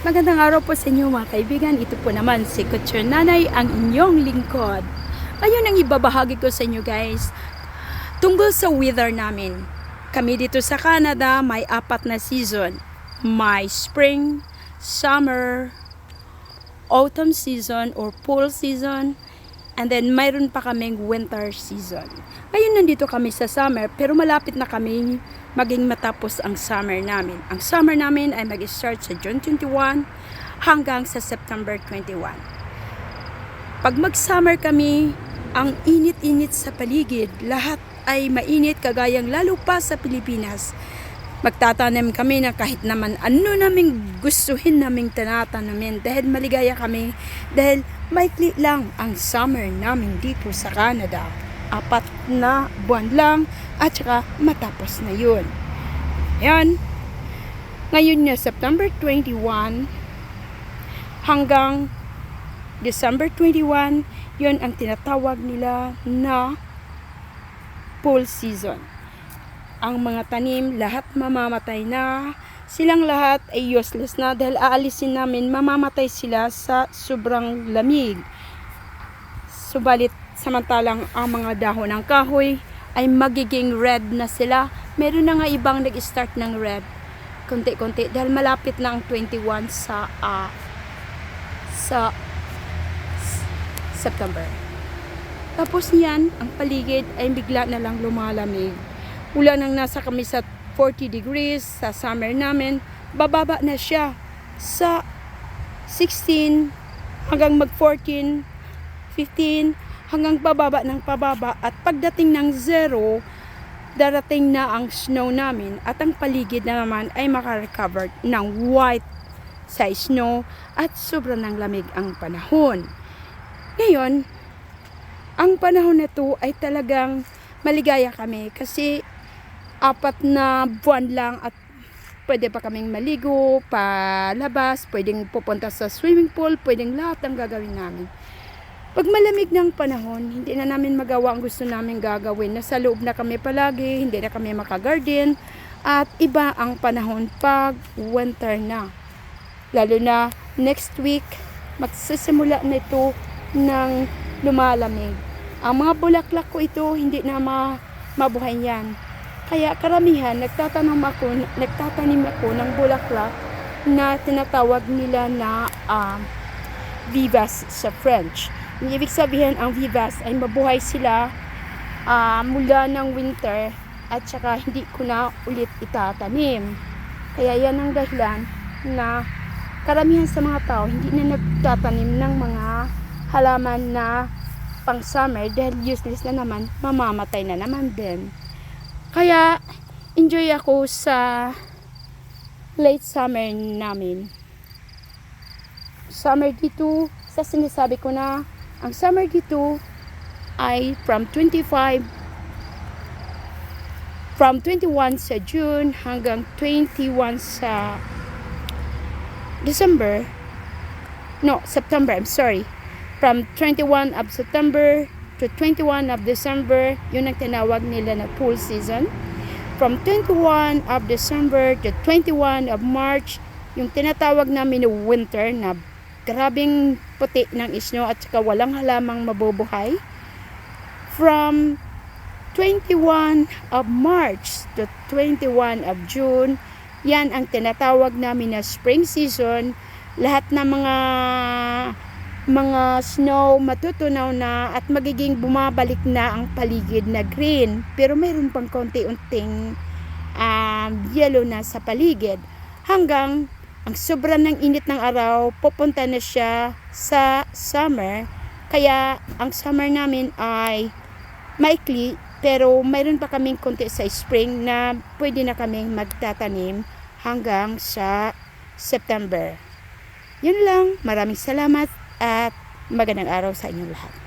Magandang araw po sa inyo mga kaibigan. Ito po naman si Couture Nanay, ang inyong lingkod. Ngayon ang ibabahagi ko sa inyo guys, tungkol sa weather namin. Kami dito sa Canada, may apat na season. May spring, summer, autumn season or fall season, and then mayroon pa kaming winter season. Ngayon nandito kami sa summer, pero malapit na kami maging matapos ang summer namin. Ang summer namin ay mag-start sa June 21 hanggang sa September 21. Pag mag-summer kami, ang init-init sa paligid, lahat ay mainit kagayang lalo pa sa Pilipinas. Magtatanim kami na kahit naman ano naming gustuhin naming tinatanamin dahil maligaya kami dahil maikli lang ang summer namin dito sa Canada. Apat na buwan lang at saka matapos na yun. Yan. Ngayon na September 21 hanggang December 21, yun ang tinatawag nila na full season. Ang mga tanim, lahat mamamatay na. Silang lahat ay useless na dahil aalisin namin, mamamatay sila sa sobrang lamig. Subalit, samantalang ang mga dahon ng kahoy ay magiging red na sila. Meron na nga ibang nag-start ng red. Konti-konti dahil malapit na ang 21 sa ah, sa September. Tapos niyan, ang paligid ay bigla na lang lumalamig. Mula nang nasa kami sa 40 degrees sa summer namin, bababa na siya sa 16 hanggang mag 14, 15 hanggang bababa ng pababa at pagdating ng zero, darating na ang snow namin at ang paligid na naman ay makarecover ng white sa snow at sobrang ng lamig ang panahon. Ngayon, ang panahon na to ay talagang maligaya kami kasi apat na buwan lang at pwede pa kaming maligo, palabas, pwedeng pupunta sa swimming pool, pwedeng lahat ang gagawin namin. Pag malamig ng panahon, hindi na namin magawa ang gusto namin gagawin. Nasa loob na kami palagi, hindi na kami makagarden, at iba ang panahon pag winter na. Lalo na next week, magsisimula na ito ng lumalamig. Ang mga bulaklak ko ito, hindi na ma mabuhay yan. Kaya karamihan, nagtatanim ako, nagtatanim ako ng bulaklak na tinatawag nila na ah, vivas sa French. Ang ibig sabihin, ang vivas ay mabuhay sila ah, mula ng winter at saka hindi ko na ulit itatanim. Kaya yan ang dahilan na karamihan sa mga tao hindi na nagtatanim ng mga halaman na pang summer dahil useless na naman, mamamatay na naman din. Kaya enjoy ako sa late summer namin. Summer dito, sa sinasabi ko na, ang summer dito ay from 25 from 21 sa June hanggang 21 sa December. No, September, I'm sorry. From 21 of September to 21 of December yun ang tinawag nila na pool season. From 21 of December to 21 of March yung tinatawag namin na winter na grabing puti ng snow at saka walang halamang mabubuhay. From 21 of March to 21 of June yan ang tinatawag namin na spring season. Lahat ng mga mga snow matutunaw na at magiging bumabalik na ang paligid na green. Pero mayroon pang konti-unting um, yellow na sa paligid. Hanggang ang sobra ng init ng araw pupunta na siya sa summer kaya ang summer namin ay maikli pero mayroon pa kaming konti sa spring na pwede na kaming magtatanim hanggang sa September. Yun lang. Maraming salamat at magandang araw sa inyong lahat.